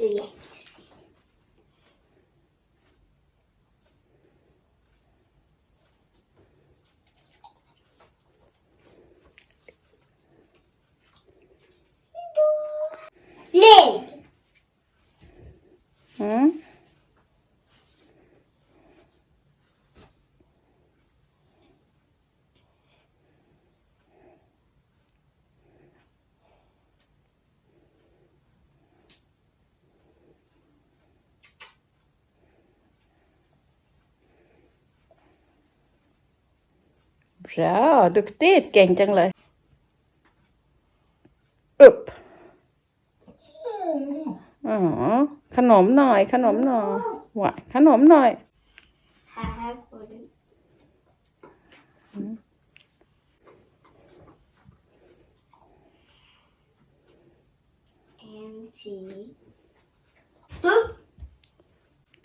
对耶 Bra, duktigt, เก่งจังเลย upp อ๋อ ขนมหน่อย ขนมหน่อยหวานขนมหน่อย Här får du. En till. Stopp!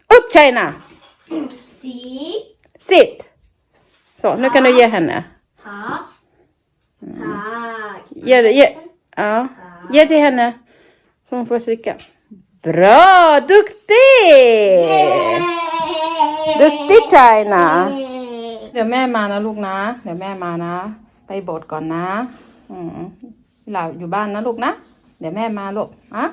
Upp tjejerna! Sitt. Sitt! Så, nu kan du ge henne. Pass. Tack. Ge, det- ge, ja. ge till henne. Så hon får slicka. Bra! Duktig! Duktig China! เดี๋ยวแม่มานะลูกนะ เดี๋ยวแม่มานะ ไปโบสถ์ก่อนนะ อืมหลับอยู่บ้านนะลูกนะ เดี๋ยวแม่มาลูกอะ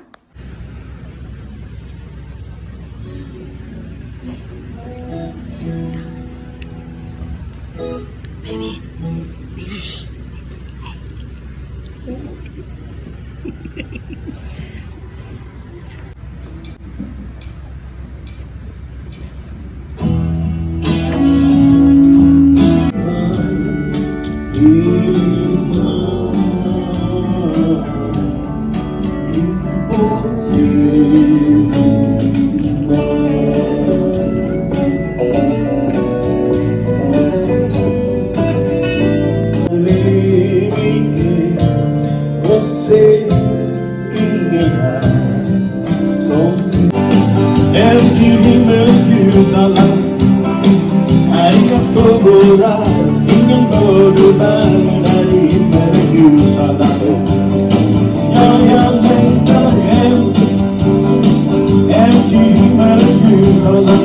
himmelens ljusala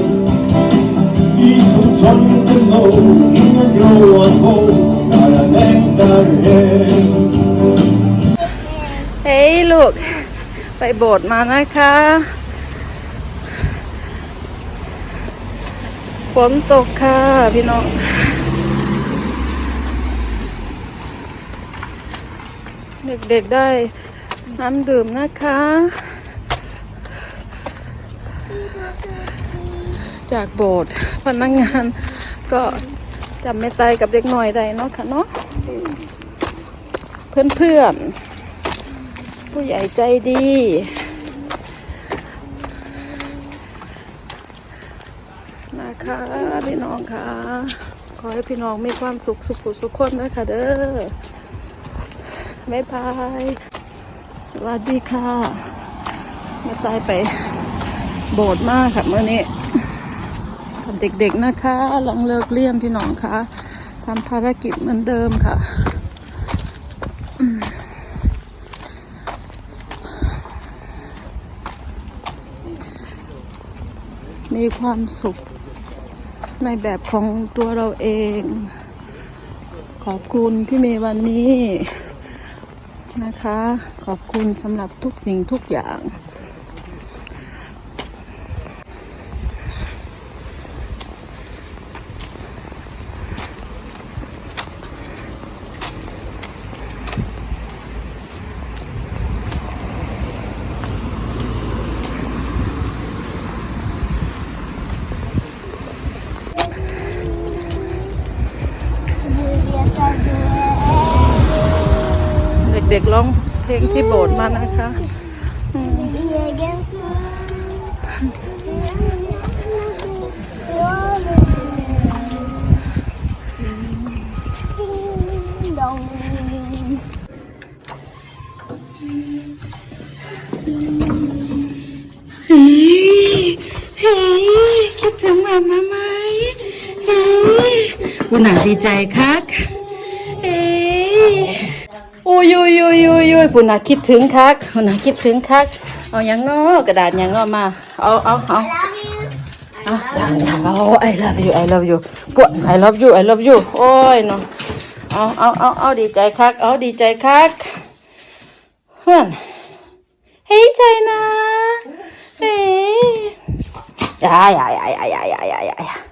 Dit som solen når Ingen gråa hår Ja, jag längtar hem เฮ้ยลูก ไปโบสถ์มานะคะฝนตกค่ะพี่น้องเด็กๆได้น้ำดื่มนะคะ จากโบสถ์พนักงานก็จำไม่ตายกับเด็กหน่อยใดเนาะค่ะเนาะเพื่อนๆผู้ใหญ่ใจดี นะคะพี่น้องค่ะ ขอให้พี่น้องมีความสุขสุขสุขคนนะคะเด้อบ๊ายบาย สวัสดีค่ะ มาตายไปโบสถ์มากค่ะเมื่อนี้ เด็กๆนะคะ หลังเลิกเรียนพี่น้องคะทำภารกิจเหมือนเดิมค่ะมีความสุขในแบบของตัวเราเอง ขอบคุณที่มีวันนี้นะคะ ขอบคุณสำหรับทุกสิ่งทุกอย่าง เด็กๆร้องเพลงที่โบสถ์มานะคะเฮ้ยเฮ้ยคิดถึงมามาไหมเฮ้ยคุณหนาดีใจคัก ยโอ้ยโยโยโยโยปุ่นน่ะคิดถึงคักปุ่นน่ะคิดถึงคัก เอาหยังนาะกระดาษหยังนาะมา เอาเอาเอาเอาเอา I love you I love you ปวด I love you I love you โอ้ยเนาะเอาเอาเอาเอาดีใจคัก เอาดีใจคักเพื่อนเฮ้ยใจนะเฮ้ยอย่าอย่าอย่าอย่าอย่าอย่าอย่า